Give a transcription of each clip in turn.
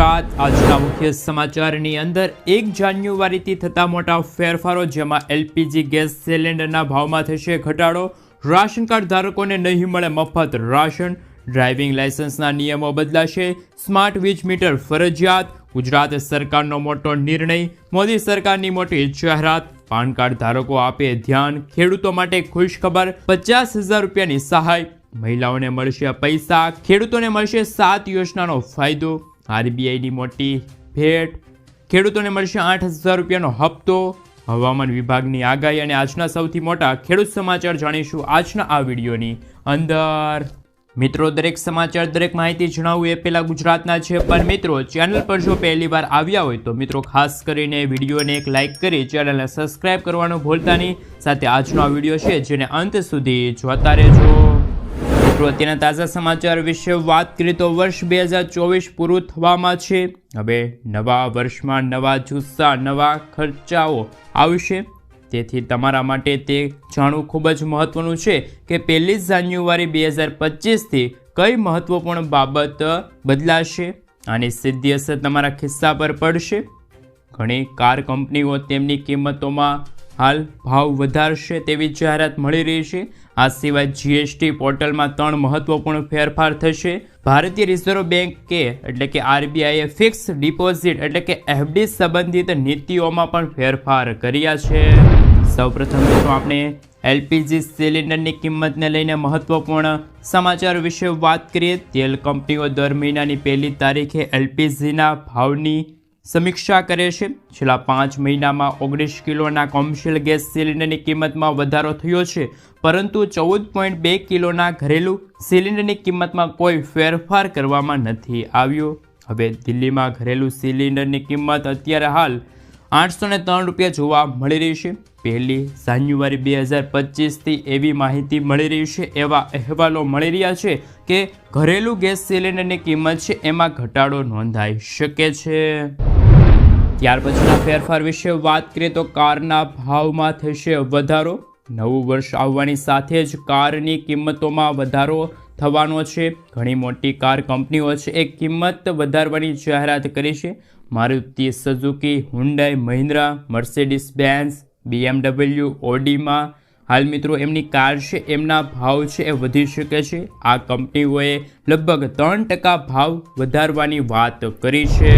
ગુજરાત. આજના મુખ્ય સમાચારની અંદર, એક જાન્યુઆરીથી થતા મોટા ફેરફારો જેમાં એલપીજી ગેસ સિલિન્ડરના ભાવમાં થશે ઘટાડો. રાશન કાર્ડ ધારકોને નહીં મળે મફત રાશન. ડ્રાઇવિંગ લાયસન્સના નિયમો બદલાશે. સ્માર્ટ વીજ મીટર ફરજિયાત. ગુજરાત સરકારનો મોટો નિર્ણય. મોદી સરકારની મોટી જાહેરાત. પાન કાર્ડ ધારકો આપે ધ્યાન. ખેડૂતો માટે ખુશ ખબર. પચાસ હજાર રૂપિયાની સહાય. મહિલાઓને મળશે પૈસા. ખેડૂતોને મળશે સાત યોજનાનો ફાયદો. આરબીઆઈની મોટી ભેટ. ખેડૂતોને મળશે આઠ હજાર રૂપિયાનો હપ્તો. હવામાન વિભાગની આગાહી અને આજના સૌથી મોટા ખેડૂત સમાચાર જાણીશું આજના આ વિડીયોની અંદર. મિત્રો, દરેક સમાચાર, દરેક માહિતી જણાવવું એ પહેલાં ગુજરાતના છે, પણ મિત્રો, ચેનલ પર જો પહેલી વાર આવ્યા હોય તો મિત્રો, ખાસ કરીને વિડીયોને એક લાઇક કરી ચેનલને સબસ્ક્રાઇબ કરવાનું ભૂલતા નહીં. સાથે આજનો આ વીડિયો છે, જેને અંત સુધી જોતા રહેજો. મિત્રો તાજા સમાચાર વિશે વાત કરીએ તો વર્ષ બે હજાર ચોવીસ પૂરું થવામાં છે. હવે નવા વર્ષમાં નવા જુસ્સા, નવા ખર્ચાઓ આવશે. તેથી તમારા માટે તે જાણવું ખૂબ જ મહત્વનું છે કે પહેલી જાન્યુઆરી બે હજાર પચીસથી કઈ મહત્વપૂર્ણ બાબત બદલાશે આની સીધી અસર તમારા ખિસ્સા પર પડશે. ઘણી કાર કંપનીઓ તેમની કિંમતોમાં હાલ ભાવ વધારશે તેવી જાહેરાત મળી રહી છે. આ સિવાય જીએસટી પોર્ટલમાં ત્રણ મહત્વપૂર્ણ ફેરફાર થશે. ભારતીય રિઝર્વ બેન્કે એટલે કે આરબીઆઈએ ફિક્સ ડિપોઝિટ, એટલે કે એફડી સંબંધિત નીતિઓમાં પણ ફેરફાર કર્યા છે. સૌપ્રથમ તો આપણે એલપીજી સિલિન્ડરની કિંમતને લઈને મહત્વપૂર્ણ સમાચાર વિશે વાત કરીએ. તેલ કંપનીઓ દર મહિનાની પહેલી તારીખે એલપીજીના ભાવની સમીક્ષા કરે છે. છેલ્લા પાંચ મહિનામાં ઓગણીસ કિલોના કોમર્શિયલ ગેસ સિલિન્ડરની કિંમતમાં વધારો થયો છે, પરંતુ ચૌદ પોઈન્ટ બે કિલોના ઘરેલું સિલિન્ડરની કિંમતમાં કોઈ ફેરફાર કરવામાં નથી આવ્યો. હવે દિલ્હીમાં ઘરેલું સિલિન્ડરની કિંમત અત્યારે હાલ આઠસો ને ત્રણ રૂપિયા જોવા મળી રહી છે. પહેલી જાન્યુઆરી બે હજાર પચીસથી એવી માહિતી મળી રહી છે, એવા અહેવાલો મળી રહ્યા છે કે ઘરેલું ગેસ સિલિન્ડરની કિંમત છે, એમાં ઘટાડો નોંધાઈ શકે છે. ત્યાર પછીના ફેરફાર વિશે વાત કરીએ તો કારના ભાવમાં થશે વધારો. નવું વર્ષ આવવાની સાથે જ કારની કિંમતોમાં વધારો થવાનો છે. ઘણી મોટી કાર કંપનીઓ છે, એ કિંમત વધારવાની જાહેરાત કરી છે. Maruti Suzuki Hyundai Mahindra Mercedes Benz, BMW, ઓડીમાં. હાલ મિત્રો, એમની કાર છે, એમના ભાવ છે, એ વધી શકે છે. આ કંપનીઓએ લગભગ ત્રણ ટકા ભાવ વધારવાની વાત કરી છે.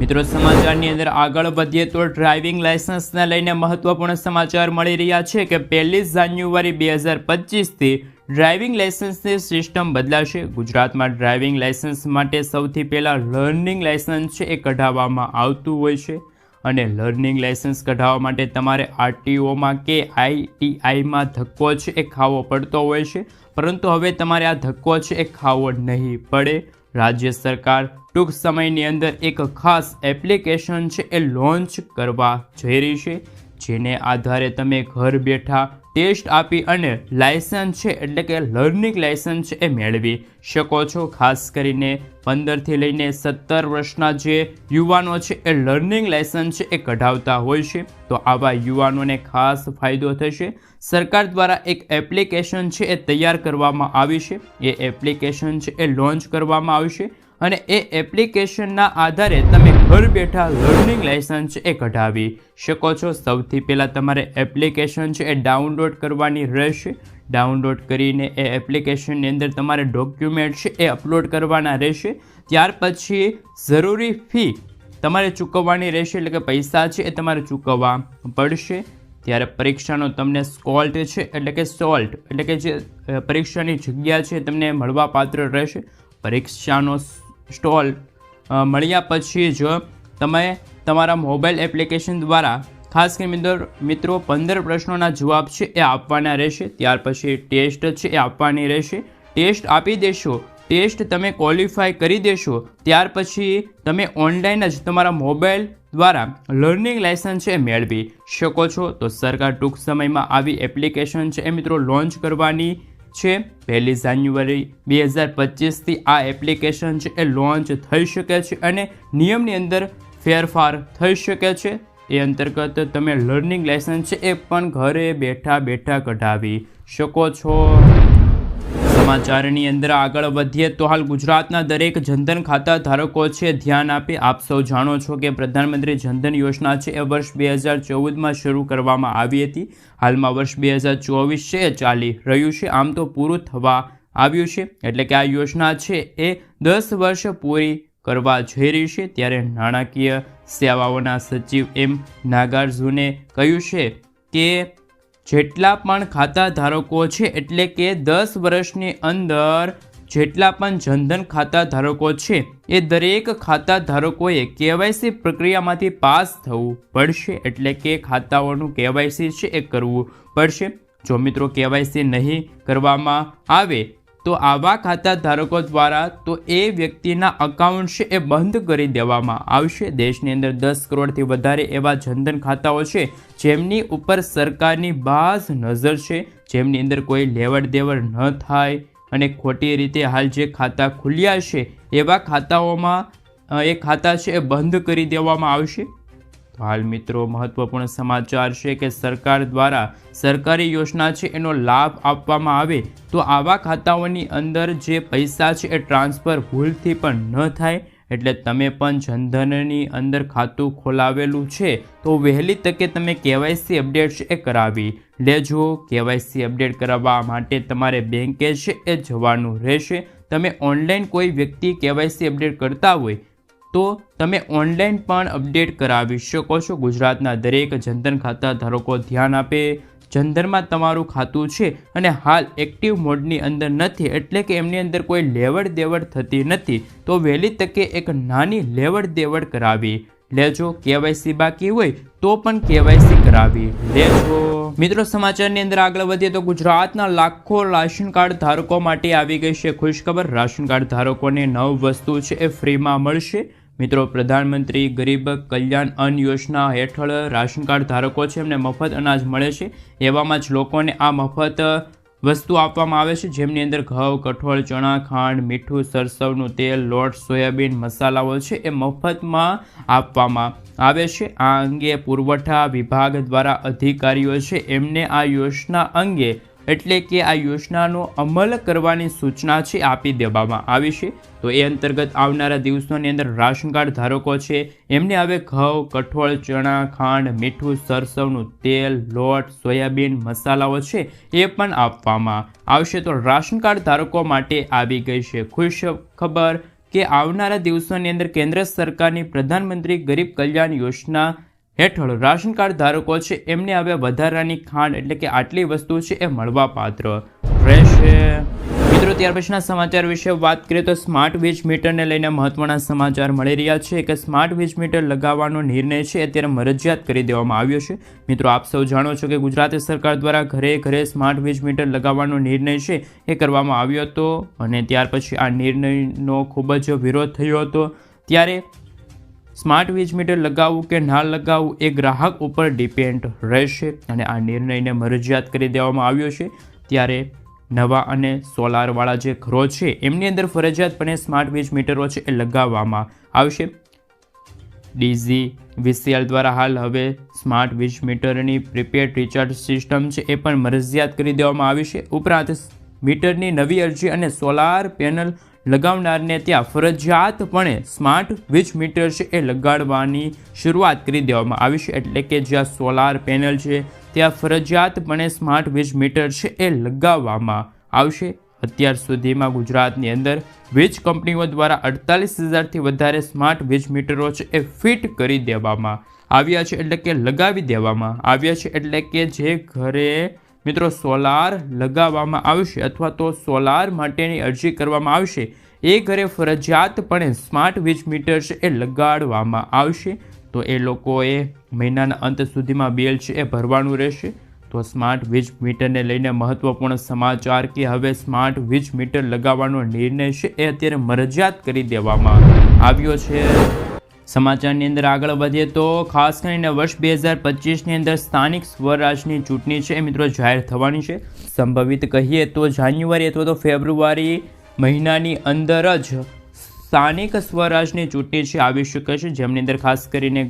મિત્રો, સમાચારની અંદર આગળ વધીએ તો ડ્રાઇવિંગ લાયસન્સને લઈને મહત્વપૂર્ણ સમાચાર મળી રહ્યા છે કે પહેલી જાન્યુઆરી બે હજાર પચીસથી ડ્રાઇવિંગ લાયસન્સની સિસ્ટમ બદલાશે. ગુજરાતમાં ડ્રાઇવિંગ લાયસન્સ માટે સૌથી પહેલાં લર્નિંગ લાયસન્સ છે એ કઢાવવામાં આવતું હોય છે. અને લર્નિંગ લાયસન્સ કઢાવવા માટે તમારે આરટીઓમાં કે આઈટીઆઈમાં ધક્કો છે એ ખાવો પડતો હોય છે. પરંતુ હવે તમારે આ ધક્કો છે એ ખાવો નહીં પડે. રાજ્ય સરકાર ટૂંક સમયની અંદર એક ખાસ એપ્લિકેશન છે એ લોન્ચ કરવા જઈ રહી છે. જેને આધારે તમે ઘર બેઠા ટેસ્ટ આપી અને લાયસન્સ છે, એટલે કે લર્નિંગ લાયસન્સ એ મેળવી શકો છો. ખાસ કરીને પંદરથી લઈને સત્તર વર્ષના જે યુવાનો છે, એ લર્નિંગ લાયસન્સ એ કઢાવતા હોય છે. તો આવા યુવાનોને ખાસ ફાયદો થશે. સરકાર દ્વારા એક એપ્લિકેશન છે, એ તૈયાર કરવામાં આવી છે. એ એપ્લિકેશન છે, એ લોન્ચ કરવામાં આવશે અને એ એપ્લિકેશનના આધારે તમે ઘર બેઠા લર્નિંગ લાયસન્સ એ કઢાવી શકો છો. સૌથી પહેલાં તમારે એપ્લિકેશન છે એ ડાઉનલોડ કરવાની રહેશે. ડાઉનલોડ કરીને એ એપ્લિકેશનની અંદર તમારે ડોક્યુમેન્ટ છે એ અપલોડ કરવાના રહેશે. ત્યાર પછી જરૂરી ફી તમારે ચૂકવવાની રહેશે, એટલે કે પૈસા છે એ તમારે ચૂકવવા પડશે. ત્યારે પરીક્ષાનો તમને સ્કોલ્ટ છે, એટલે કે સોલ્ટ, એટલે કે જે પરીક્ષાની જગ્યા છે તમને મળવા પાત્ર રહેશે. પરીક્ષાનો સ્ટોલ મળ્યા પછી જ તમે તમારા મોબાઈલ એપ્લિકેશન દ્વારા ખાસ કરીને મિત્રો મિત્રો, પંદર પ્રશ્નોના જવાબ છે એ આપવાના રહેશે. ત્યાર પછી ટેસ્ટ છે એ આપવાની રહેશે. ટેસ્ટ આપી દેશો. ટેસ્ટ તમે ક્વોલિફાય કરી દેશો. ત્યાર પછી તમે ઓનલાઈન જ તમારા મોબાઈલ દ્વારા લર્નિંગ લાયસન્સ છે એ મેળવી શકો છો. તો સરકાર ટૂંક સમયમાં આવી એપ્લિકેશન છે એ મિત્રો લોન્ચ કરવાની છે. પહેલી જાન્યુઆરી બે હજાર પચીસથી આ એપ્લિકેશન છે એ લોન્ચ થઈ શકે છે અને નિયમની અંદર ફેરફાર થઈ શકે છે. એ અંતર્ગત તમે લર્નિંગ લાયસન્સ છે એ પણ ઘરે બેઠા બેઠા કઢાવી શકો છો. સમાચારની અંદર આગળ વધીએ તો હાલ ગુજરાતના દરેક જનધન ખાતા ધારકો છે, ધ્યાન આપે. આપ સૌ જાણો છો કે પ્રધાનમંત્રી જનધન યોજના છે, એ વર્ષ બે હજાર ચૌદમાં શરૂ કરવામાં આવી હતી. હાલમાં વર્ષ બે હજાર ચોવીસ છે ચાલી રહ્યું છે. આમ તો પૂરું થવા આવ્યું છે, એટલે કે આ યોજના છે, એ દસ વર્ષ પૂરી કરવા જઈ રહી છે. ત્યારે નાણાકીય સેવાઓના સચિવ એમ નાગાર્જુને કહ્યું છે કે જેટલા પણ ખાતા ધારકો છે, એટલે કે દસ વર્ષની અંદર જેટલા પણ જનધન ખાતા ધારકો છે, એ દરેક ખાતા ધારકોએ કેવાયસી પ્રક્રિયામાંથી પાસ થવું પડશે. એટલે કે ખાતાઓનું કેવાયસી છે એ કરવું પડશે. જો મિત્રો કેવાયસી નહીં કરવામાં આવે તો આવા ખાતા ધારકો દ્વારા તો એ વ્યક્તિના અકાઉન્ટ છે એ બંધ કરી દેવામાં આવશે. દેશની અંદર દસ કરોડથી વધારે એવા જનધન ખાતાઓ છે જેમની ઉપર સરકારની બાજ નજર છે. જેમની અંદર કોઈ લેવડ દેવડ ન થાય અને ખોટી રીતે હાલ જે ખાતા ખુલ્યા છે એવા ખાતાઓમાં એ ખાતા છે એ બંધ કરી દેવામાં આવશે. તો હાલ મિત્રો, મહત્વપૂર્ણ સમાચાર છે કે સરકાર દ્વારા સરકારી યોજના છે, એનો લાભ આપવામાં આવે તો આવા ખાતાઓની અંદર જે પૈસા છે એ ટ્રાન્સફર ભૂલથી પણ ન થાય. એટલે તમે પણ જનધનની અંદર ખાતું ખોલાવેલું છે તો વહેલી તકે તમે કેવાયસી અપડેટ છે એ કરાવી લેજો. કેવાયસી અપડેટ કરાવવા માટે તમારે બેંકે છે એ જવાનું રહેશે. તમે ઓનલાઈન કોઈ વ્યક્તિ કેવાયસી અપડેટ કરતા હોય તો તમે ઓનલાઈન પણ અપડેટ કરાવી શકો છો. ગુજરાતના દરેક જનધન ખાતા ધારકો ધ્યાન આપે. જનધનમાં તમારું ખાતું છે અને હાલ એક્ટિવ મોડની અંદર નથી, એટલે કે એમની અંદર કોઈ લેવડ દેવડ થતી નથી. તો વહેલી તકે એક નાની લેવડ દેવડ કરાવી. લેજો, કેવાયસી બાકી હોય તો પણ કેવાયસી કરાવી. લેજો. મિત્રો, સમાચારની અંદર આગળ વધીએ તો ગુજરાતના લાખો રાશન કાર્ડ ધારકો માટે આવી ગઈ છે ખુશખબર. રાશન કાર્ડ ધારકોને નવ વસ્તુ છે એ ફ્રીમાં મળશે. મિત્રો, પ્રધાનમંત્રી ગરીબ કલ્યાણ અન્ન યોજના હેઠળ રાશન કાર્ડ ધારકો છે, એમને મફત અનાજ મળે છે. એવામાં જ લોકોને આ મફત વસ્તુ આપવામાં આવે છે. જેમની અંદર ઘઉં, કઠોળ, ચણા, ખાંડ, મીઠું, સરસવનું તેલ, લોટ, સોયાબીન, મસાલાઓ છે, એ મફતમાં આપવામાં આવે છે. આ અંગે પુરવઠા વિભાગ દ્વારા અધિકારીઓ છે, એમને આ યોજના અંગે એટલે કે આ યોજનાનો અમલ કરવાની સૂચના છે, આપી દેવામાં આવી છે. તો એ અંતર્ગત આવનારા દિવસોની અંદર રાશન કાર્ડ ધારકો છે, એમને હવે ઘઉં, કઠોળ, ચણા, ખાંડ, મીઠું, સરસવનું તેલ, લોટ, સોયાબીન, મસાલાઓ છે એ પણ આપવામાં આવશે. તો રાશન કાર્ડ ધારકો માટે આવી ગઈ છે ખુશ ખબર કે આવનારા દિવસોની અંદર કેન્દ્ર સરકારની પ્રધાનમંત્રી ગરીબ કલ્યાણ યોજના હેઠળ રાશન કાર્ડ ધારકો છે, એમને હવે વધારાની ખાંડ એટલે કે આટલી વસ્તુ છે એ મળવા પાત્ર રહેશે મિત્રો, ત્યાર પછીના સમાચાર વિશે વાત કરીએ તો સ્માર્ટ વીજ મીટરને લઈને મહત્વના સમાચાર મળી રહ્યા છે કે સ્માર્ટ વીજ મીટર લગાવવાનો નિર્ણય છે અત્યારે મરજિયાત કરી દેવામાં આવ્યો છે. મિત્રો, આપ સૌ જાણો છો કે ગુજરાત સરકાર દ્વારા ઘરે ઘરે સ્માર્ટ વીજ મીટર લગાવવાનો નિર્ણય છે એ કરવામાં આવ્યો હતો અને ત્યાર પછી આ નિર્ણયનો ખૂબ જ વિરોધ થયો હતો. ત્યારે સ્માર્ટ વીજ મીટર લગાવવું કે ના લગાવવું એ ગ્રાહક ઉપર ડિપેન્ડ રહેશે અને આ નિર્ણયને મરજિયાત કરી દેવામાં આવ્યો છે. ત્યારે નવા અને સોલારવાળા જે ઘરો છે, એમની અંદર ફરજિયાતપણે સ્માર્ટ વીજ મીટરો છે એ લગાવવામાં આવશે. ડીઝી, વીસીએલ દ્વારા હાલ હવે સ્માર્ટ વીજ મીટરની પ્રીપેડ રિચાર્જ સિસ્ટમ છે એ પણ મરજિયાત કરી દેવામાં આવી છે. ઉપરાંત મીટરની નવી અરજી અને સોલાર પેનલ લગાવનારને ત્યાં ફરજિયાતપણે સ્માર્ટ વીજ મીટર છે એ લગાડવાની શરૂઆત કરી દેવામાં આવી છે. એટલે કે જ્યાં સોલાર પેનલ છે, ત્યાં ફરજિયાતપણે સ્માર્ટ વીજ મીટર છે એ લગાવવામાં આવશે. અત્યાર સુધીમાં ગુજરાતની અંદર વીજ કંપનીઓ દ્વારા અડતાલીસ હજારથી વધારે સ્માર્ટ વીજ મીટરો છે એ ફિટ કરી દેવામાં આવ્યા છે. એટલે કે લગાવી દેવામાં આવ્યા છે. એટલે કે જે ઘરે મિત્રો, સોલાર લગાવવામાં આવશે અથવા તો સોલાર માટેની અરજી કરવામાં આવશે. એ ઘરે ફરજિયાતપણે સ્માર્ટ વીજ મીટર છે એ લગાડવામાં આવશે. તો એ લોકોએ મહિનાના અંત સુધીમાં બિલ છે એ ભરવાનું રહેશે. તો સ્માર્ટ વીજ મીટરને લઈને મહત્વપૂર્ણ સમાચાર કે હવે સ્માર્ટ વીજ મીટર લગાવવાનો નિર્ણય છે એ અત્યારે મરજિયાત કરી દેવામાં આવ્યો છે. સમાચારની અંદર આગળ વધીએ તો ખાસ કરીને વર્ષ બે હજાર પચીસની અંદર સ્થાનિક સ્વરાજની ચૂંટણી છે મિત્રો જાહેર થવાની છે. સંભવિત કહીએ તો જાન્યુઆરી અથવા તો ફેબ્રુઆરી મહિનાની અંદર જ સ્થાનિક સ્વરાજની ચૂંટણી છે, આવી શકે છે. જેમની અંદર ખાસ કરીને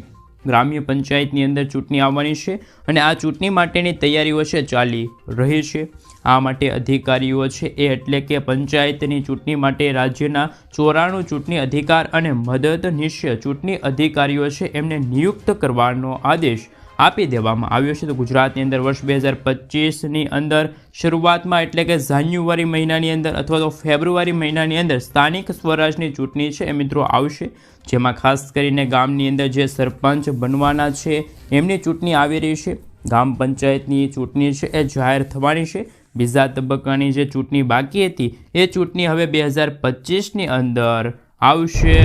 ગ્રામ્ય પંચાયતની અંદર ચૂંટણી આવવાની છે અને આ ચૂંટણી માટેની તૈયારીઓ છે, ચાલી રહી છે. આ માટે અધિકારીઓ છે એ એટલે કે પંચાયતની ચૂંટણી માટે રાજ્યના ચોરાણું ચૂંટણી અધિકાર અને મદદનીશ ચૂંટણી અધિકારીઓ છે એમને નિયુક્ત કરવાનો આદેશ આપી દેવામાં આવ્યો છે. તો ગુજરાતની અંદર વર્ષ બે હજાર પચીસની અંદર શરૂઆતમાં એટલે કે જાન્યુઆરી મહિનાની અંદર અથવા તો ફેબ્રુઆરી મહિનાની અંદર સ્થાનિક સ્વરાજની ચૂંટણી છે એ મિત્રો આવશે. જેમાં ખાસ કરીને ગામની અંદર જે સરપંચ બનવાના છે એમની ચૂંટણી આવી રહી છે. ગામ પંચાયતની ચૂંટણી છે એ જાહેર થવાની છે. બીજા તબક્કાની જે ચૂંટણી બાકી હતી, એ ચૂંટણી હવે બે હજાર પચીસની અંદર આવશે.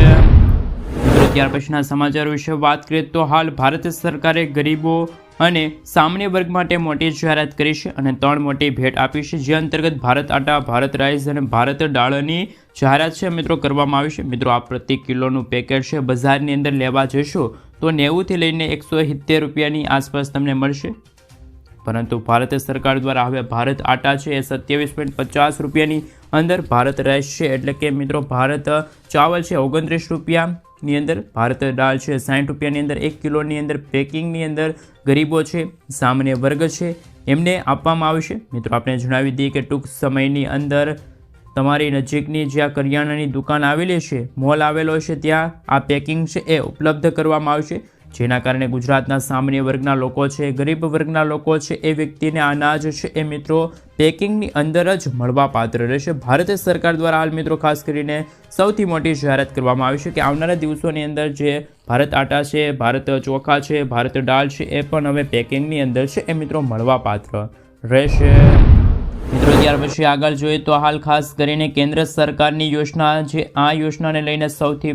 ત્યાર પછીના સમાચાર વિશે વાત કરીએ તો હાલ ભારત સરકારે ગરીબો અને સામાન્ય વર્ગ માટે મોટી જાહેરાત કરી છે અને ત્રણ મોટી ભેટ આપી છે. જે અંતર્ગત ભારત આટા, ભારત રાઈસ અને ભારત ડાળની જાહેરાત છે મિત્રો, કરવામાં આવી છે. મિત્રો, આ પ્રતિ કિલોનું પેકેટ છે, બજારની અંદર લેવા જશો તો નેવુંથી લઈને એકસો સિત્તેર રૂપિયાની આસપાસ તમને મળશે. પરંતુ ભારત સરકાર દ્વારા હવે ભારત આટા છે એ સત્યાવીસ પોઈન્ટ પચાસ રૂપિયાની અંદર ભારત રાઈસ છે. એટલે કે મિત્રો ભારત ચાવલ છે ઓગણત્રીસ રૂપિયાની અંદર, ભારત દાળ છે સાઠ રૂપિયાની અંદર, એક કિલોની અંદર પેકિંગની અંદર ગરીબો છે, સામાન્ય વર્ગ છે, એમને આપવામાં આવશે મિત્રો આપણે જણાવી દઈએ કે ટૂંક સમયની અંદર તમારી નજીકની જ્યાં કરિયાણાની દુકાન આવેલી છે, મોલ આવેલો છે, ત્યાં આ પેકિંગ છે એ ઉપલબ્ધ કરવામાં આવશે. જેના કારણે ગુજરાતના સામાન્ય વર્ગના લોકો છે, ગરીબ વર્ગના લોકો છે, એ વ્યક્તિને અનાજ છે, એ મિત્રો પેકિંગની અંદર જ મળવાપાત્ર રહેશે ભારત સરકાર દ્વારા હાલ મિત્રો ખાસ કરીને સૌથી મોટી જાહેરાત કરવામાં આવી છે કે આવનારા દિવસોની અંદર જે ભારત આટા છે, ભારત ચોખા છે, ભારત દાળ છે, એ પણ હવે પેકિંગની અંદર છે, એ મિત્રો મળવાપાત્ર રહેશે મિત્રો, ત્યાર પછી આગળ જોઈએ તો હાલ ખાસ કરીને કેન્દ્ર સરકારની યોજના જે આ યોજનાને લઈને સૌથી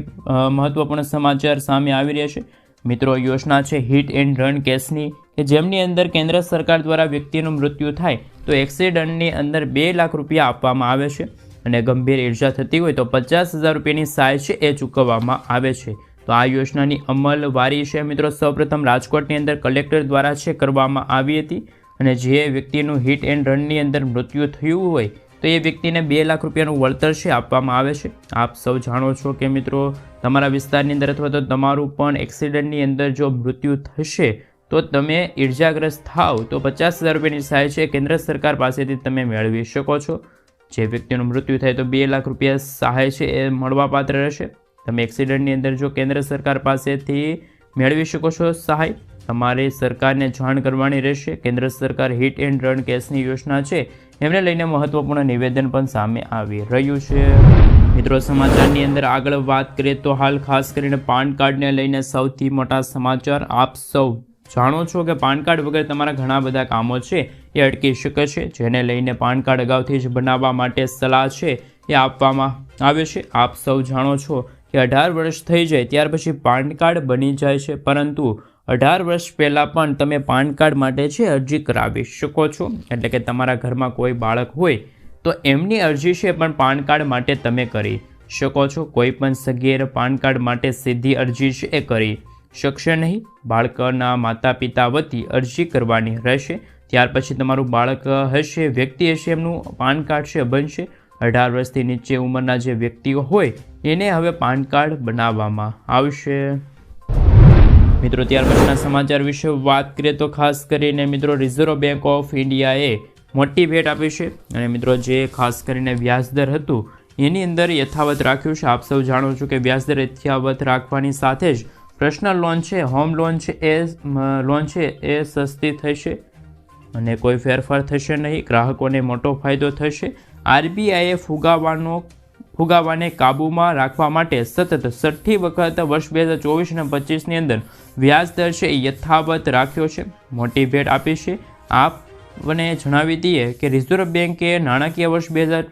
મહત્વપૂર્ણ સમાચાર સામે આવી રહ્યા છે. મિત્રો યોજના છે હિટ એન્ડ રન કેસની, કે જેમની અંદર કેન્દ્ર સરકાર દ્વારા વ્યક્તિનું મૃત્યુ થાય, તો એક્સિડન્ટની અંદર બે લાખ રૂપિયા આપવામાં આવે છે અને ગંભીર ઈર્જા થતી હોય તો પચાસ હજાર રૂપિયાની સહાય છે એ ચૂકવવામાં આવે છે. તો આ યોજનાની અમલવારી છે મિત્રો, સૌપ્રથમ રાજકોટની અંદર કલેક્ટર દ્વારા છે કરવામાં આવી હતી અને જે વ્યક્તિનું હિટ એન્ડ રનની અંદર મૃત્યુ થયું હોય, તો એ વ્યક્તિને બે લાખ રૂપિયાનું વળતર છે આપવામાં આવે છે. આપ સૌ જાણો છો કે મિત્રો તમારા વિસ્તારની અંદર અથવા તો તમારું પણ એક્સિડન્ટની અંદર જો મૃત્યુ થશે, તો તમે ઈર્જાગ્રસ્ત થાવ. તો પચાસ હજાર રૂપિયાની સહાય છે કેન્દ્ર સરકાર પાસેથી તમે મેળવી શકો છો. જે વ્યક્તિનું મૃત્યુ થાય તો બે લાખ રૂપિયા સહાય છે એ મળવાપાત્ર રહેશે. તમે એક્સિડન્ટની અંદર જો કેન્દ્ર સરકાર પાસેથી મેળવી શકો છો સહાય, તમારે સરકારને જાણ કરવાની રહેશે. કેન્દ્ર સરકાર હિટ એન્ડ રન કેસની યોજના છે. એમને લઈને મહત્વપૂર્ણ નિવેદન પણ સામે આવી રહ્યું છે. મિત્રો, સમાચારની અંદર આગળ વાત કરીએ તો હાલ ખાસ કરીને પાન કાર્ડને લઈને સૌથી મોટા સમાચાર આપ સૌ જાણો છો કે પાન કાર્ડ વગર તમારા ઘણા બધા કામો છે, એ અટકી શકે છે. જેને લઈને પાન કાર્ડ અગાઉથી જ બનાવવા માટે સલાહ છે, એ આપવામાં આવે છે. આપ સૌ જાણો છો કે અઢાર વર્ષ થઈ જાય ત્યાર પછી પાન કાર્ડ બની જાય છે. પરંતુ અઢાર વર્ષ પહેલાં પણ તમે પાન કાર્ડ માટે છે અરજી કરાવી શકો છો. એટલે કે તમારા ઘરમાં કોઈ બાળક હોય તો એમની અરજી છે પણ પાન કાર્ડ માટે તમે કરી શકો છો. કોઈ પણ સગીર પાન કાર્ડ માટે સીધી અરજી છે એ કરી શકશે નહીં. બાળકના માતા પિતા વતી અરજી કરવાની રહેશે. ત્યાર પછી તમારું બાળક હશે, વ્યક્તિ હશે, એમનું પાન કાર્ડ છે બનશે. અઢાર વર્ષથી નીચે ઉંમરના જે વ્યક્તિઓ હોય એને હવે પાન કાર્ડ બનાવવામાં આવશે. મિત્રો, ત્યાર પછીના સમાચાર વિશે વાત કરીએ તો ખાસ કરીને મિત્રો રિઝર્વ બેંક ઓફ ઇન્ડિયાએ મોટી ભેટ આપી છે. અને મિત્રો, જે ખાસ કરીને વ્યાજદર હતું, એની અંદર યથાવત રાખ્યું છે. આપ સૌ જાણો છો કે વ્યાજદર યથાવત રાખવાની સાથે જ પર્સનલ લોન છે, હોમ લોન છે, એ લોન છે, એ સસ્તી થશે અને કોઈ ફેરફાર થશે નહીં. ગ્રાહકોને મોટો ફાયદો થશે. આરબીઆઈએ ફુગાવાનો, ફુગાવાને કાબૂમાં રાખવા માટે સતત છઠ્ઠી વખત વર્ષ બે હજાર ચોવીસ અને પચીસની અંદર વ્યાજ દર છે યથાવત રાખ્યો છે. મોટી ભેટ આપી છે. આપને જણાવી દઈએ કે રિઝર્વ બેન્કે નાણાકીય વર્ષ બે હજાર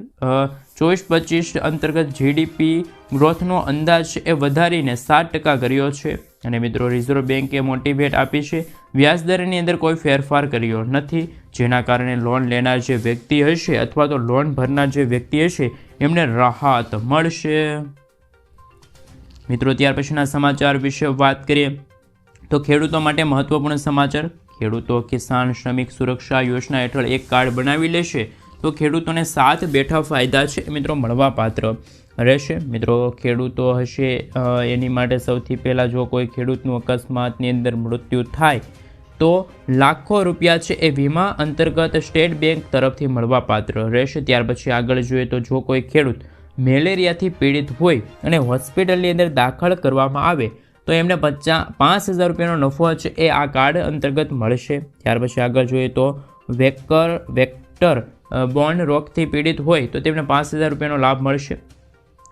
ચોવીસ પચીસ અંતર્ગત જીડીપી ગ્રોથનો અંદાજ એ વધારીને સાત ટકા કર્યો છે. અને મિત્રો, રિઝર્વ બેન્કે મોટી ભેટ આપી છે. વ્યાજ દરની અંદર કોઈ ફેરફાર કર્યો નથી, જેના કારણે લોન લેનાર જે વ્યક્તિ હશે અથવા તો લોન ભરનાર જે વ્યક્તિ હશે, એમને રાહત મળશે. મિત્રો, ત્યાર પછીના સમાચાર વિશે વાત કરીએ તો ખેડૂતો માટે મહત્વપૂર્ણ સમાચાર ખેડૂતો કિસાન શ્રમિક સુરક્ષા યોજના હેઠળ એક કાર્ડ બનાવી લેશે તો ખેડૂતોને સાત બેઠા ફાયદા છે. મિત્રો, મળવાપાત્ર રહેશે. મિત્રો, ખેડૂતો હશે એની માટે સૌથી પહેલાં જો કોઈ ખેડૂતનું અકસ્માતની અંદર મૃત્યુ થાય તો લાખો રૂપિયા છે એ વીમા અંતર્ગત સ્ટેટ બેંક તરફથી મળવાપાત્ર રહેશે. ત્યાર પછી આગળ જોઈએ તો જો કોઈ ખેડૂત મેલેરિયાથી પીડિત હોય અને હોસ્પિટલની અંદર દાખલ કરવામાં આવે તો એમને પચાસ પાંચ હજાર રૂપિયાનો નફો છે, એ આ કાર્ડ અંતર્ગત મળશે. ત્યાર પછી આગળ જોઈએ તો વેકર વેક્ટર બોન્ડ રોગથી પીડિત હોય તો તેમને પાંચ હજાર રૂપિયાનો લાભ મળશે.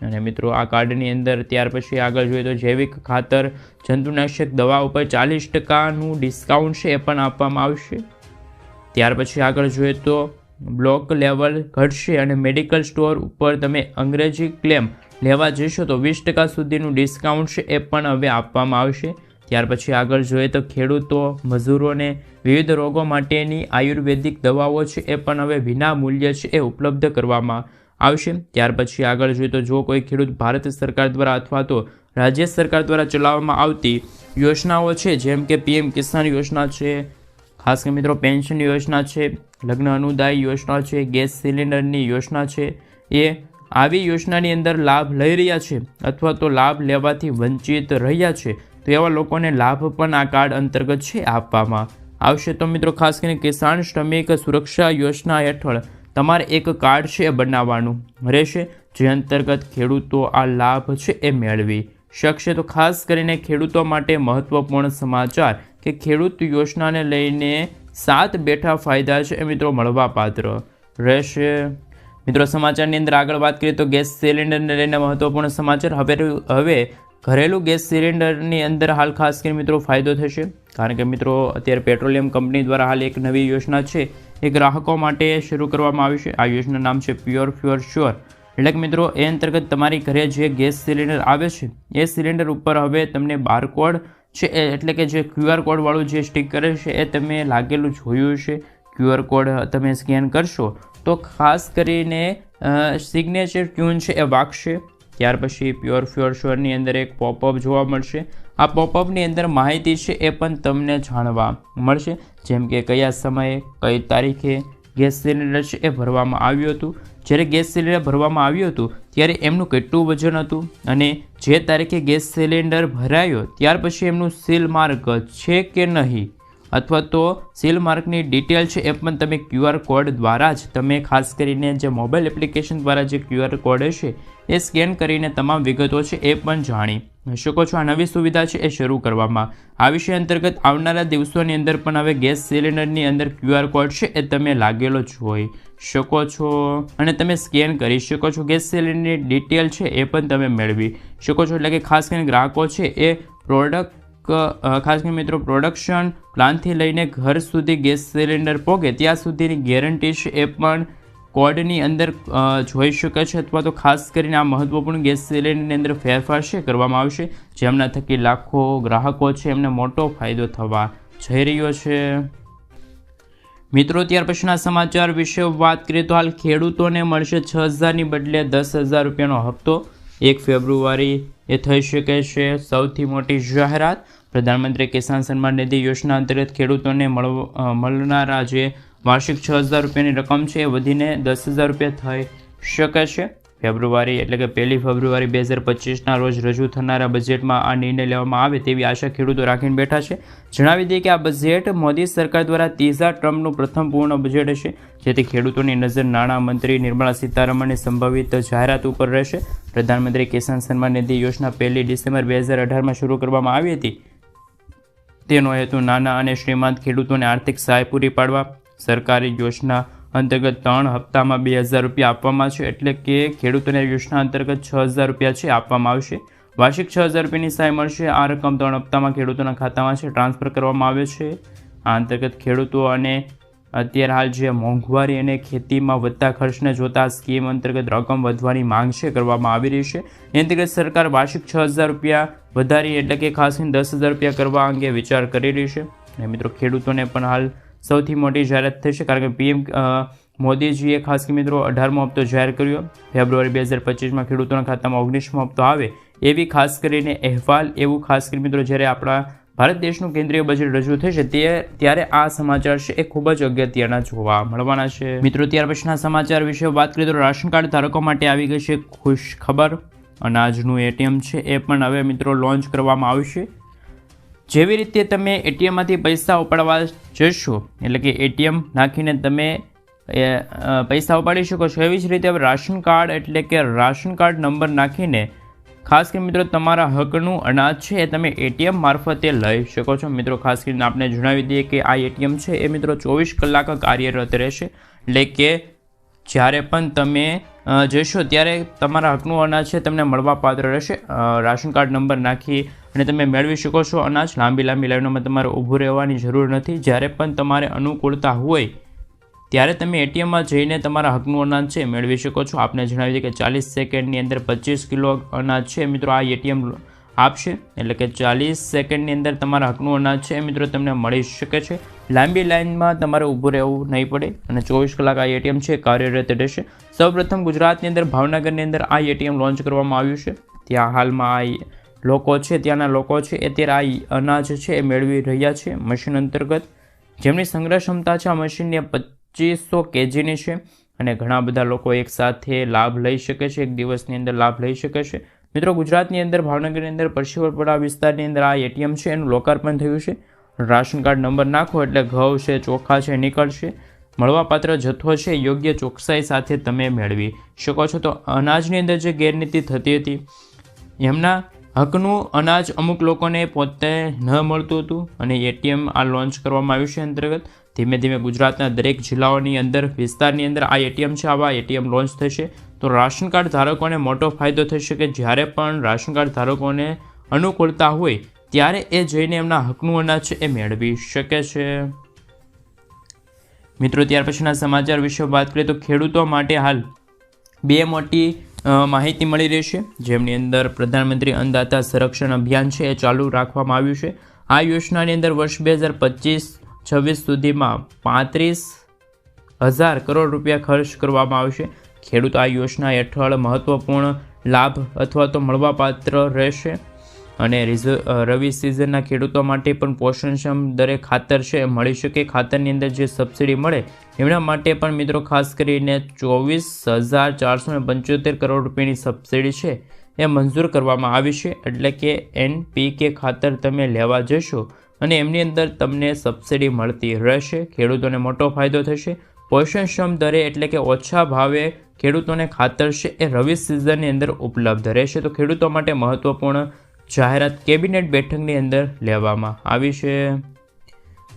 અને મિત્રો, આ કાર્ડની અંદર ત્યાર પછી આગળ જોઈએ તો જૈવિક ખાતર, જંતુનાશક દવા ઉપર ચાલીસ ટકાનું ડિસ્કાઉન્ટ છે એ પણ આપવામાં આવશે. ત્યાર પછી આગળ જોઈએ તો બ્લોક લેવલ ઘટશે અને મેડિકલ સ્ટોર ઉપર તમે અંગ્રેજી ક્લેમ લેવા જશો તો વીસ ટકા સુધીનું ડિસ્કાઉન્ટ છે એ પણ હવે આપવામાં આવશે. ત્યાર પછી આગળ જોઈએ તો ખેડૂતો મજૂરોને વિવિધ રોગો માટેની આયુર્વેદિક દવાઓ છે એ પણ હવે વિના મૂલ્ય છે એ ઉપલબ્ધ કરવામાં આવશે. ત્યાર પછી આગળ જોઈએ તો જો કોઈ ખેડૂત ભારત સરકાર દ્વારા અથવા તો રાજ્ય સરકાર દ્વારા ચલાવવામાં આવતી યોજનાઓ છે, જેમ કે પીએમ કિસાન યોજના છે ખાસ કરી મિત્રો પેન્શન યોજના છે, લગ્ન અનુદાય યોજના છે, ગેસ સિલિન્ડરની યોજના છે. એ આવી યોજનાની અંદર લાભ લઈ રહ્યા છે અથવા તો લાભ લેવાથી વંચિત રહ્યા છે. તો એવા લોકોને લાભ પણ આ કાર્ડ અંતર્ગત છે આપવામાં. આવશે તો મિત્રો ખાસ કરીને કિસાન શ્રમિક સુરક્ષા યોજના હેઠળ તમારે એક કાર્ડ છે એ બનાવવાનું. રહેશે, જે અંતર્ગત ખેડૂતો આ લાભ છે એ મેળવી શકશે. તો ખાસ કરીને ખેડૂતો માટે મહત્વપૂર્ણ સમાચાર કે ખેડૂત યોજનાને લઈને સાત બેઠા ફાયદા છે એ મિત્રો મળવાપાત્ર રહેશે. મિત્રો, સમાચારની અંદર આગળ વાત કરીએ તો ગેસ સિલિન્ડરને લઈને મહત્વપૂર્ણ સમાચાર. હવે હવે ઘરેલું ગેસ સિલિન્ડરની અંદર હાલ ખાસ કરીને મિત્રો ફાયદો થશે. કારણ કે મિત્રો, અત્યારે પેટ્રોલિયમ કંપની દ્વારા હાલ એક નવી યોજના છે. એ ગ્રાહકો માટે શરૂ કરવામાં આવી છે. આ યોજના નામ છે પ્યોર ફ્યોર શ્યોર એટલે કે મિત્રો, એ અંતર્ગત તમારી ઘરે જે ગેસ સિલિન્ડર આવે છે, એ સિલિન્ડર ઉપર હવે તમને બારકોડ છે એટલે કે જે ક્યુઆર કોડવાળું જે સ્ટીકર છે, એ તમે લાગેલું જોયું છે ક્યુઆર કોડ તમે સ્કેન કરશો તો ખાસ કરીને સિગ્નેચર ટ્યુન છે, એ વાગશે. ત્યાર પછી પ્યોર ફ્યોર શ્યોરની અંદર એક પોપઅપ જોવા મળશે. આ પોપઅપની અંદર માહિતી છે, એ પણ તમને જાણવા મળશે. જેમ કે કયા સમયે, કઈ તારીખે ગેસ સિલિન્ડર છે, એ ભરવામાં આવ્યું હતું. જ્યારે ગેસ સિલિન્ડર ભરવામાં આવ્યું હતું, ત્યારે એમનું કેટલું વજન હતું અને જે તારીખે ગેસ સિલિન્ડર ભરાયો, ત્યાર પછી એમનું સીલ માર્ક છે કે નહીં? અથવા તો સીલ માર્કની ડિટેલ છે એ પણ તમે ક્યુઆર કોડ દ્વારા જ, તમે ખાસ કરીને જે મોબાઈલ એપ્લિકેશન દ્વારા જે ક્યુઆર કોડ હશે, એ સ્કેન કરીને તમામ વિગતો છે એ પણ જાણી. શકો છો આ નવી સુવિધા છે એ શરૂ કરવામાં. આ વિષય અંતર્ગત આવનારા દિવસોની અંદર પણ હવે ગેસ સિલિન્ડરની અંદર ક્યુઆર કોડ છે એ તમે લાગેલો જોઈ શકો છો. અને તમે સ્કેન કરી શકો છો. ગેસ સિલિન્ડરની ડિટેલ છે એ પણ તમે મેળવી શકો છો. એટલે કે ખાસ કરીને ગ્રાહકો છે એ પ્રોડક્ટ ખાસ કરીને મિત્રો પ્રોડક્શન પ્લાનથી લઈને ઘર સુધી ગેસ સિલિન્ડર પહોંચે ત્યાં સુધીની ગેરંટી છે એ પણ કોડની અંદર જોઈ શકે છે અથવા તો ખાસ કરીને આ મહત્વપૂર્ણ ગેસ સિલિન્ડરની અંદર ફેરફાર છે કરવામાં આવશે. જેમના થકી લાખો ગ્રાહકો છે એમને મોટો ફાયદો થવા જઈ રહ્યો છે. મિત્રો, ત્યાર પછીના સમાચાર વિશે વાત કરીએ તો હાલ ખેડૂતોને મળશે છ હજારની બદલે દસ હજાર રૂપિયાનો હપ્તો. એક ફેબ્રુઆરી એ થઈ શકે છે સૌથી મોટી જાહેરાત. પ્રધાનમંત્રી કિસાન સન્માન નિધિ યોજના અંતર્ગત ખેડૂતોને મળનારા જે વાર્ષિક છ હજાર રૂપિયાની રકમ છે. એ વધીને દસ હજાર રૂપિયા થઈ શકે છે. ફેબ્રુઆરી એટલે કે પહેલી ફેબ્રુઆરી બે હજાર પચીસના રોજ રજૂ થનારા બજેટમાં આ નિર્ણય લેવામાં આવે તેવી આશા ખેડૂતો રાખીને બેઠા છે. જણાવી દઈએ કે આ બજેટ મોદી સરકાર દ્વારા ત્રીજા ટ્રમ્પનું પ્રથમ પૂર્ણ બજેટ હશે, જેથી ખેડૂતોની નજર નાણામંત્રી નિર્મલા સીતારમણની સંભવિત જાહેરાત ઉપર રહેશે. પ્રધાનમંત્રી કિસાન સન્માન નિધિ યોજના પહેલી ડિસેમ્બર બે હજાર અઢારમાં શરૂ કરવામાં આવી હતી. તેનો હેતુ નાના અને શ્રીમંત ખેડૂતોને આર્થિક સહાય પૂરી પાડવા, સરકારી યોજના અંતર્ગત ત્રણ હપ્તામાં બે હજાર રૂપિયા આપવામાં છે એટલે કે ખેડૂતોને યોજના અંતર્ગત છ હજાર રૂપિયા છે આપવામાં આવશે. વાર્ષિક છ હજાર રૂપિયાની સહાય મળશે. આ રકમ ત્રણ હપ્તામાં ખેડૂતોના ખાતામાં છે. ટ્રાન્સફર કરવામાં આવે છે. આ અંતર્ગત ખેડૂતો અને અત્યારે હાલ જે મોંઘવારી અને ખેતીમાં વધતા ખર્ચને જોતા સ્કીમ અંતર્ગત રકમ વધવાની માંગ છે કરવામાં આવી રહી છે. એ અંતર્ગત સરકાર વાર્ષિક છ હજાર રૂપિયા વધારી એટલે કે ખાસ કરીને દસ હજાર રૂપિયા કરવા અંગે વિચાર કરી રહી છે. અને મિત્રો ખેડૂતોને પણ હાલ સૌથી મોટી જાહેરાત થશે કારણ કે પીએમ મોદીજીએ ખાસ કે મિત્રો અઢારમો હપ્તો જાહેર કર્યો. ફેબ્રુઆરી બે હજાર પચીસમાં ખેડૂતોના ખાતામાં ઓગણીસમો હપ્તો આવે, એવી ખાસ કરીને અહેવાલ, એવું ખાસ કરી મિત્રો જ્યારે આપણા ભારત દેશનું કેન્દ્રીય બજેટ રજૂ થશે, તે ત્યારે આ સમાચાર છે એ ખૂબ જ અગત્યના જોવા મળવાના છે. મિત્રો, ત્યાર પછીના સમાચાર વિશે વાત કરીએ તો રાશન કાર્ડ ધારકો માટે આવી ગઈ છે ખુશ ખબર અનાજનું એટીએમ છે એ પણ હવે મિત્રો લોન્ચ કરવામાં આવશે. જેવી રીતે તમે એટીએમમાંથી પૈસા ઉપાડવા જશો, એટલે કે એટીએમ નાખીને તમે પૈસા ઉપાડી શકો છો, એવી જ રીતે રાશન કાર્ડ એટલે કે રાશન કાર્ડ નંબર નાખીને, ખાસ કરીને મિત્રો તમારા હકનું અનાજ છે એ તમે એટીએમ મારફતે લઈ શકો છો. મિત્રો, ખાસ કરીને આપણે જણાવી દઈએ કે આ એટીએમ છે એ મિત્રો ચોવીસ કલાક કાર્યરત રહેશે, એટલે કે જ્યારે પણ તમે જશો ત્યારે તમારા હકનું અનાજ છે, તમને મળવાપાત્ર રહેશે. રાશન કાર્ડ નંબર નાખી અને તમે મેળવી શકો છો અનાજ. લાંબી લાંબી લાઈનોમાં તમારે ઊભું રહેવાની જરૂર નથી. જ્યારે પણ તમારે અનુકૂળતા હોય, ત્યારે તમે એટીએમમાં જઈને તમારા હકનું અનાજ છે, મેળવી શકો છો. આપને જણાવી દઈએ કે ચાલીસ સેકન્ડની અંદર પચીસ કિલો અનાજ છે. મિત્રો, આ એટીએમ આપશે. એટલે કે ચાલીસ સેકન્ડની અંદર તમારા હકનું અનાજ છે મિત્રો તમને મળી શકે છે. લાંબી લાઇનમાં તમારે ઊભું રહેવું નહીં પડે અને ચોવીસ કલાક આ એટીએમ છે કાર્યરત રહેશે. સૌપ્રથમ ગુજરાતની અંદર ભાવનગરની અંદર આ એટીએમ લોન્ચ કરવામાં આવ્યું છે. ત્યાં હાલમાં આ લોકો છે, ત્યાંના લોકો છે એ ત્યારે આ અનાજ છે એ મેળવી રહ્યા છે મશીન અંતર્ગત. જેમની સંગ્રહ ક્ષમતા છે, આ મશીનની પચીસો કેજીની છે અને ઘણા બધા લોકો એકસાથે લાભ લઈ શકે છે, એક દિવસની અંદર લાભ લઈ શકે છે. મિત્રો, ગુજરાતની અંદર, ભાવનગરની અંદર, પરશીવરપરા વિસ્તારની અંદર આ એટીએમ છે, એનું લોકાર્પણ થયું છે. રાશન કાર્ડ નંબર નાખો એટલે ઘઉં છે, ચોખા છે નીકળશે મળવાપાત્ર જથ્થો છે, યોગ્ય ચોકસાઈ સાથે તમે મેળવી શકો છો. તો અનાજની અંદર જે ગેરનીતિ થતી હતી, એમના હકનું અનાજ અમુક લોકોને પોતે ન મળતું હતું અને એટીએમ આ લોન્ચ કરવામાં આવ્યું છે અંતર્ગત. ધીમે ધીમે ગુજરાતના દરેક જિલ્લાઓની અંદર, વિસ્તારની અંદર આ એટીએમ છે, આવા એટીએમ લોન્ચ થશે. તો રાશન કાર્ડ ધારકોને મોટો ફાયદો થશે કે જ્યારે પણ રાશન કાર્ડ ધારકોને અનુકૂળતા હોય, ત્યારે એ જઈને એમના હકનું અનાજ છે એ મેળવી શકે છે. મિત્રો, ત્યાર પછીના સમાચાર વિશે વાત કરીએ તો ખેડૂતો માટે હાલ બે મોટી માહિતી મળી રહેશે જેમની અંદર પ્રધાનમંત્રી અન્નદાતા સંરક્ષણ અભિયાન છે એ ચાલુ રાખવામાં આવ્યું છે. આ યોજનાની અંદર વર્ષ બે હજાર પચીસ છવ્વીસ સુધીમાં પાંત્રીસ હજાર કરોડ રૂપિયા ખર્ચ કરવામાં આવશે. ખેડૂત આ યોજના હેઠળ મહત્ત્વપૂર્ણ લાભ અથવા તો મળવાપાત્ર રહેશે અને રવિ સિઝનના ખેડૂતો માટે પણ પોષણક્ષમ દરે ખાતર છે. મળી શકે ખાતરની અંદર જે સબસિડી મળે એમના માટે પણ મિત્રો ખાસ કરીને ચોવીસ હજાર ચારસો પંચોતેર કરોડ રૂપિયાની સબસિડી છે એ મંજૂર કરવામાં આવી છે. એટલે કે એનપીકે ખાતર તમે લેવા જશો અને એમની અંદર તમને સબસિડી મળતી રહેશે. ખેડૂતોને મોટો ફાયદો થશે. પોષણક્ષમ દરે એટલે કે ઓછા ભાવે ખેડૂતોને ખાતર છે એ રવિ સિઝનની અંદર ઉપલબ્ધ રહેશે. તો ખેડૂતો માટે મહત્વપૂર્ણ જાહેરાત કેબિનેટ બેઠકની અંદર લેવામાં આવી છે.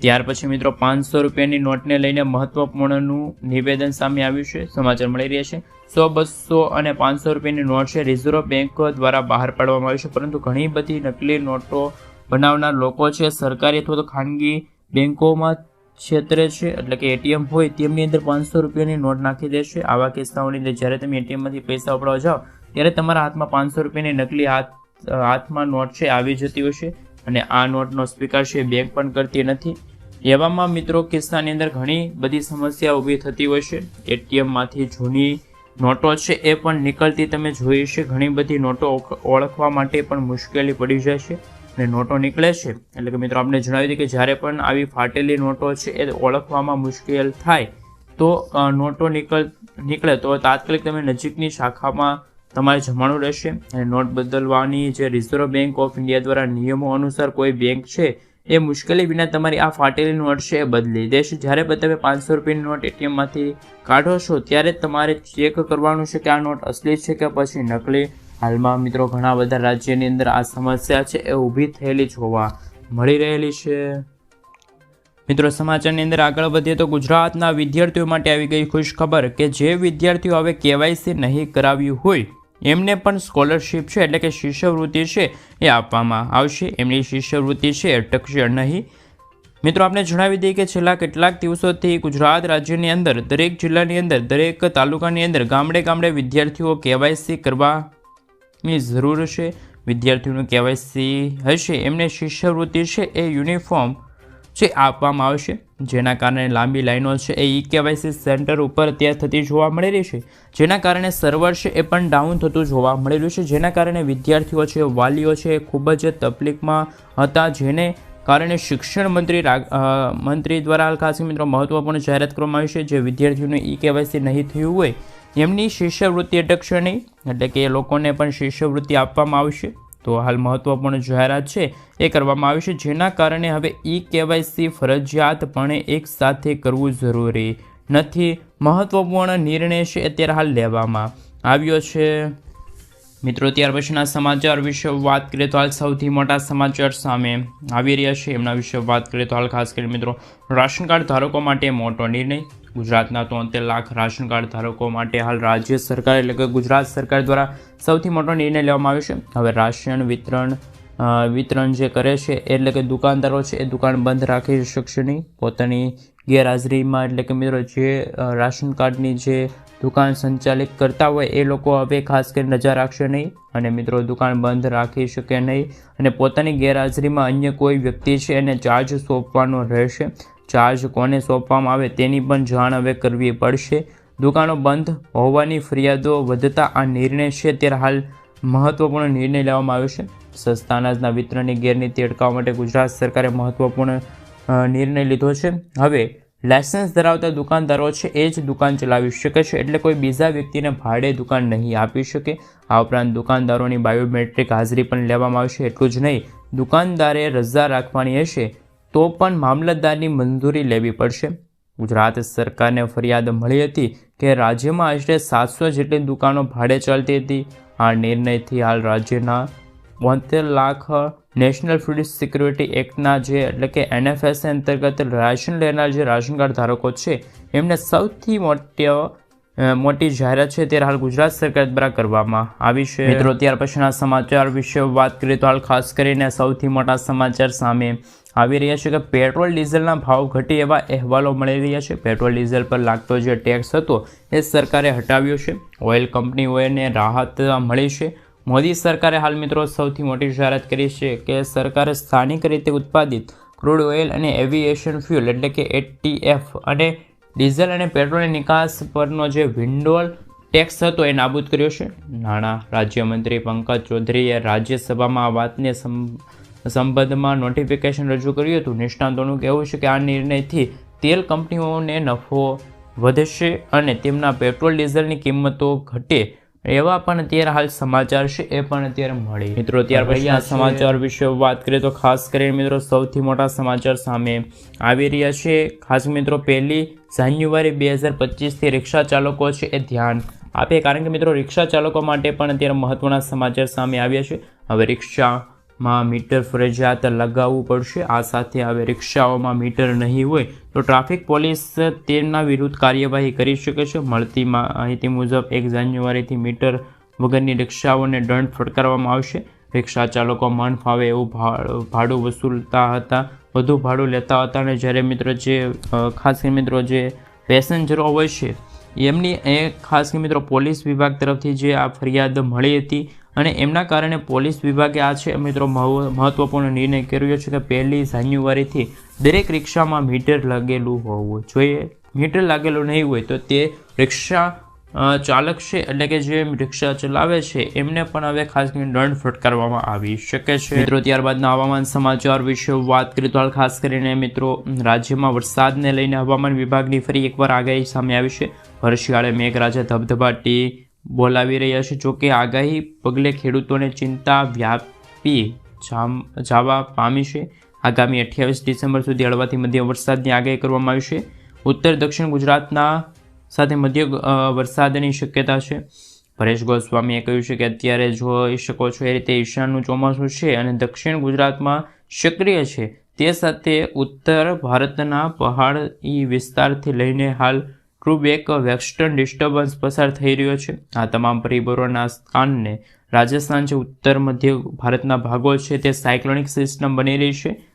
ત્યાર પછી મિત્રો પાંચસો રૂપિયાની નોટને લઈને મહત્વપૂર્ણનું નિવેદન સામે આવ્યું છે. સમાચાર મળી રહ્યા છે. સો બસો અને પાંચસો રૂપિયાની નોટ છે રિઝર્વ બેંક દ્વારા બહાર પાડવામાં આવી છે. પરંતુ ઘણી બધી નકલી નોટો બનાવનાર લોકો છે. સરકારી અથવા તો ખાનગી બેંકોમાં ક્ષેત્રે છે, એટલે કે એટીએમ હોય, તેમની અંદર પાંચસો રૂપિયાની નોટ નાખી દેશે. આવા કિસ્સાઓની અંદર જ્યારે તમે એટીએમમાંથી પૈસા ઉપાડવા જાઓ, ત્યારે તમારા હાથમાં પાંચસો રૂપિયાની નકલી હાથ હાથમાં નોટ છે, આવી જતી હશે. અને આ નોટનો સ્વીકાર છે બેંક પણ કરતી નથી. એવામાં મિત્રો કિસ્સાની અંદર ઘણી બધી સમસ્યા ઊભી થતી હોય છે. એટીએમમાંથી જૂની નોટો છે, એ પણ નીકળતી તમે જોઈ છે ઘણી બધી નોટો ઓળખવા માટે પણ મુશ્કેલી પડી જાય છે. અને નોટો નીકળે છે. એટલે કે મિત્રો આપણે જણાવી દઈએ કે જ્યારે પણ આવી ફાટેલી નોટો છે એ ઓળખવામાં મુશ્કેલ થાય, તો નોટો નીકળ, નીકળે તો તાત્કાલિક તમે નજીકની શાખામાં તમારે જમાણું રહેશે. અને નોટ બદલવાની જે રિઝર્વ બેંક ઓફ ઇન્ડિયા દ્વારા નિયમો અનુસાર કોઈ બેંક છે, એ મુશ્કેલી વિના તમારી આ ફાટેલી નોટ છે એ બદલી દેશે. જ્યારે પણ તમે પાંચસો રૂપિયાની નોટ એટીએમમાંથી કાઢો છો, ત્યારે તમારે ચેક કરવાનું છે કે આ નોટ અસલી છે કે પછી નકલી. હાલમાં મિત્રો ઘણા બધા રાજ્યની અંદર આ સમસ્યા છે એ ઊભી થયેલી જોવા મળી રહેલી છે. મિત્રો સમાચારની અંદર આગળ વધીએ તો ગુજરાતના વિદ્યાર્થીઓ માટે આવી ગઈ ખુશ ખબર કે જે વિદ્યાર્થીઓ હવે કેવાયસી નહીં કરાવ્યું હોય, એમને પણ સ્કોલરશિપ છે એટલે કે શિષ્યવૃત્તિ છે એ આપવામાં આવશે. એમની શિષ્યવૃત્તિ છે અટકશે નહીં. મિત્રો આપણે જણાવી દઈએ કે છેલ્લા કેટલાક દિવસોથી ગુજરાત રાજ્યની અંદર, દરેક જિલ્લાની અંદર, દરેક તાલુકાની અંદર ગામડે ગામડે વિદ્યાર્થીઓ કેવાયસી કરવાની જરૂર છે. વિદ્યાર્થીઓનું કેવાયસી હશે, એમને શિષ્યવૃત્તિ છે એ યુનિફોર્મ છે આપવામાં આવશે. જેના કારણે લાંબી લાઈનો છે એ ઈ કેવાયસી સેન્ટર ઉપર અત્યારે થતી જોવા મળી રહી છે. જેના કારણે સર્વર છે એ પણ ડાઉન થતું જોવા મળી રહ્યું છે. જેના કારણે વિદ્યાર્થીઓ છે, વાલીઓ છે એ ખૂબ જ તકલીફમાં હતા. જેને કારણે શિક્ષણ મંત્રી મંત્રી દ્વારા હાલ ખાસ મિત્રો મહત્વપૂર્ણ જાહેરાત કરવામાં આવી છે. જે વિદ્યાર્થીઓને ઈ કેવાયસી નહીં થયું હોય એમની શિષ્યવૃત્તિ અટકશે એટલે કે એ લોકોને પણ શિષ્યવૃત્તિ આપવામાં આવશે. તો હાલ મહત્વપૂર્ણ જાહેરાત છે, એ કરવામાં આવી છે જેના કારણે હવે ઈ કેવાયસી ફરજિયાતપણે એક સાથે કરવું જરૂરી નથી. મહત્વપૂર્ણ નિર્ણય છે અત્યારે હાલ લેવામાં આવ્યો છે. મિત્રો, ત્યાર પછીના સમાચાર વિશે વાત કરીએ તો હાલ સૌથી મોટા સમાચાર સામે આવી રહ્યા છે. એમના વિશે વાત કરીએ તો હાલ ખાસ કરીને મિત્રો, રાશન કાર્ડ ધારકો માટે મોટો નિર્ણય. ગુજરાતના તોતેર લાખ રાશન કાર્ડ ધારકો માટે હાલ રાજ્ય સરકાર એટલે કે ગુજરાત સરકાર દ્વારા સૌથી મોટો નિર્ણય લેવામાં આવ્યો છે. હવે રાશન વિતરણ વિતરણ જે કરે છે, એટલે કે દુકાનદારો છે, એ દુકાન બંધ રાખી શકશે નહીં. પોતાની ગેરહાજરીમાં એટલે કે મિત્રો, જે રાશન કાર્ડની જે દુકાન સંચાલિત કરતા હોય એ લોકો હવે ખાસ કરીને રજા રાખશે નહીં અને મિત્રો દુકાન બંધ રાખી શકે નહીં અને પોતાની ગેરહાજરીમાં અન્ય કોઈ વ્યક્તિ છે એને ચાર્જ સોંપવાનો રહેશે. ચાર્જ કોને સોંપવામાં આવે તેની પણ જાણ હવે કરવી પડશે. દુકાનો બંધ હોવાની ફરિયાદો વધતા આ નિર્ણય છે ત્યારે હાલ મહત્વપૂર્ણ નિર્ણય લેવામાં આવ્યો છે. સસ્તા અનાજના વિતરણની ગેરનીતિ અટકાવવા માટે ગુજરાત સરકારે મહત્વપૂર્ણ નિર્ણય લીધો છે. હવે લાયસન્સ ધરાવતા દુકાનદારો છે, એ જ દુકાન ચલાવી શકે છે. એટલે કોઈ બીજા વ્યક્તિને ભાડે દુકાન નહીં આપી શકે. આ ઉપરાંત દુકાનદારોની બાયોમેટ્રિક હાજરી પણ લેવામાં આવશે. એટલું જ નહીં, દુકાનદારે રજા રાખવાની હશે તો પણ મામલતદારની મંજૂરી લેવી પડશે. ગુજરાત સરકારને ફરિયાદ મળી હતી કે રાજ્યમાં આશરે સાતસો જેટલી દુકાનો ભાડે ચાલતી હતી. આ નિર્ણયથી હાલ રાજ્યના બોતેર લાખ નેશનલ ફૂડ સિક્યુરિટી એક્ટના જે, એટલે કે એનએફએસ અંતર્ગત રાશન લેનાર જે રાશન કાર્ડ ધારકો છે, એમને સૌથી મોટી મોટી જાહેરાત છે, ત્યારે હાલ ગુજરાત સરકાર દ્વારા કરવામાં આવી છે. મિત્રો, ત્યાર પછીના સમાચાર વિશે વાત કરીએ તો હાલ ખાસ કરીને સૌથી મોટા સમાચાર સામે આવી રહ્યા છે કે પેટ્રોલ ડીઝલના ભાવ ઘટી એવા અહેવાલો મળી રહ્યા છે. પેટ્રોલ ડીઝલ પર લાગતો જે ટેક્સ હતો, એ સરકારે હટાવ્યો છે. ઓઇલ કંપનીઓને રાહત મળી છે. મોદી સરકારે હાલ મિત્રો સૌથી મોટી જાહેરાત કરી છે કે સરકારે સ્થાનિક રીતે ઉત્પાદિત ક્રૂડ ઓઇલ અને એવિએશન ફ્યુલ એટલે કે એટીએફ અને ડીઝલ અને પેટ્રોલની નિકાસ પરનો જે વિન્ડોલ ટેક્સ હતો એ નાબૂદ કર્યો છે. નાણાં રાજ્યમંત્રી પંકજ ચૌધરીએ રાજ્યસભામાં આ વાતને સંબંધમાં નોટિફિકેશન રજૂ કર્યું હતું. નિષ્ણાતોનું કહેવું છે કે આ નિર્ણયથી તેલ કંપનીઓને નફો વધશે અને તેમના પેટ્રોલ ડીઝલની કિંમતો ઘટે એવા પણ અત્યારે હાલ સમાચાર છે એ પણ અત્યારે મળી મિત્રો ત્યાર પછી આ સમાચાર વિશે વાત કરીએ તો ખાસ કરીને મિત્રો સૌથી મોટા સમાચાર સામે આવી રહ્યા છે. ખાસ મિત્રો પહેલી જાન્યુઆરી બે હજાર પચીસથી રિક્ષા ચાલકો છે એ ધ્યાન આપે. કારણ કે મિત્રો રિક્ષા ચાલકો માટે પણ અત્યારે મહત્વના સમાચાર સામે આવ્યા છે. હવે રિક્ષામાં મીટર ફરજિયાત લગાવવું પડશે. આ સાથે હવે રિક્ષાઓમાં મીટર નહીં હોય તો ટ્રાફિક પોલીસ તેના વિરુદ્ધ કાર્યવાહી કરી શકે છે. મળતી માહિતી મુજબ એક જાન્યુઆરીથી મીટર વગરની રિક્ષાઓને દંડ ફટકારવામાં આવશે. રિક્ષા ચાલકો મન ફાવે એવું ભાડું વસૂલતા હતા, વધુ ભાડું લેતા હતા અને જ્યારે મિત્રો જે ખાસ મિત્રો જે પેસેન્જરો હોય છે, એમની એ ખાસ મિત્રો પોલીસ વિભાગ તરફથી જે આ ફરિયાદ મળી હતી અને એમના કારણે પોલીસ વિભાગે આ છે મિત્રો મહત્વ- મહત્વપૂર્ણ નિર્ણય કર્યો છે કે પહેલી જાન્યુઆરીથી દરેક રિક્ષામાં મીટર લાગેલું હોવું જોઈએ. મીટર લાગેલું નહીં હોય તો તે રિક્ષા ચાલક છે એટલે કે જે રિક્ષા ચલાવે છે એમને પણ હવે ખાસ કરીને દંડ ફટકારવામાં આવી શકે છે. મિત્રો, ત્યારબાદના હવામાન સમાચાર વિશે વાત કરીએ તો હાલ ખાસ કરીને મિત્રો, રાજ્યમાં વરસાદને લઈને હવામાન વિભાગની ફરી એકવાર આગાહી સામે આવી છે. વર્ષિયાળે મેઘરાજા ધબધબાટી બોલાવી રહ્યા છે. જોકે આગાહી પગલે ખેડૂતોને ચિંતા વ્યાપી જવા પામી છે. આગામી અઠ્યાવીસ ડિસેમ્બર સુધી હળવાથી મધ્યમ વરસાદની આગાહી કરવામાં આવી છે. ઉત્તર દક્ષિણ ગુજરાતના સાથે મધ્ય વરસાદની શક્યતા છે. પરેશ ગોસ્વામીએ કહ્યું છે કે અત્યારે જોઈ શકો છો એ રીતે ઈશાનનું ચોમાસું છે અને દક્ષિણ ગુજરાતમાં સક્રિય છે. તે સાથે ઉત્તર ભારતના પહાડી વિસ્તારથી લઈને હાલ ટ્રુબેક વેસ્ટર્ન ડિસ્ટર્બન્સ પસાર થઈ રહ્યો છે. આ તમામ પરિબળોના સ્થાનને રાજસ્થાન જે ઉત્તર, મધ્ય ભારતના ભાગો છે, તે સાયક્લોનિક સિસ્ટમ બની રહી છે.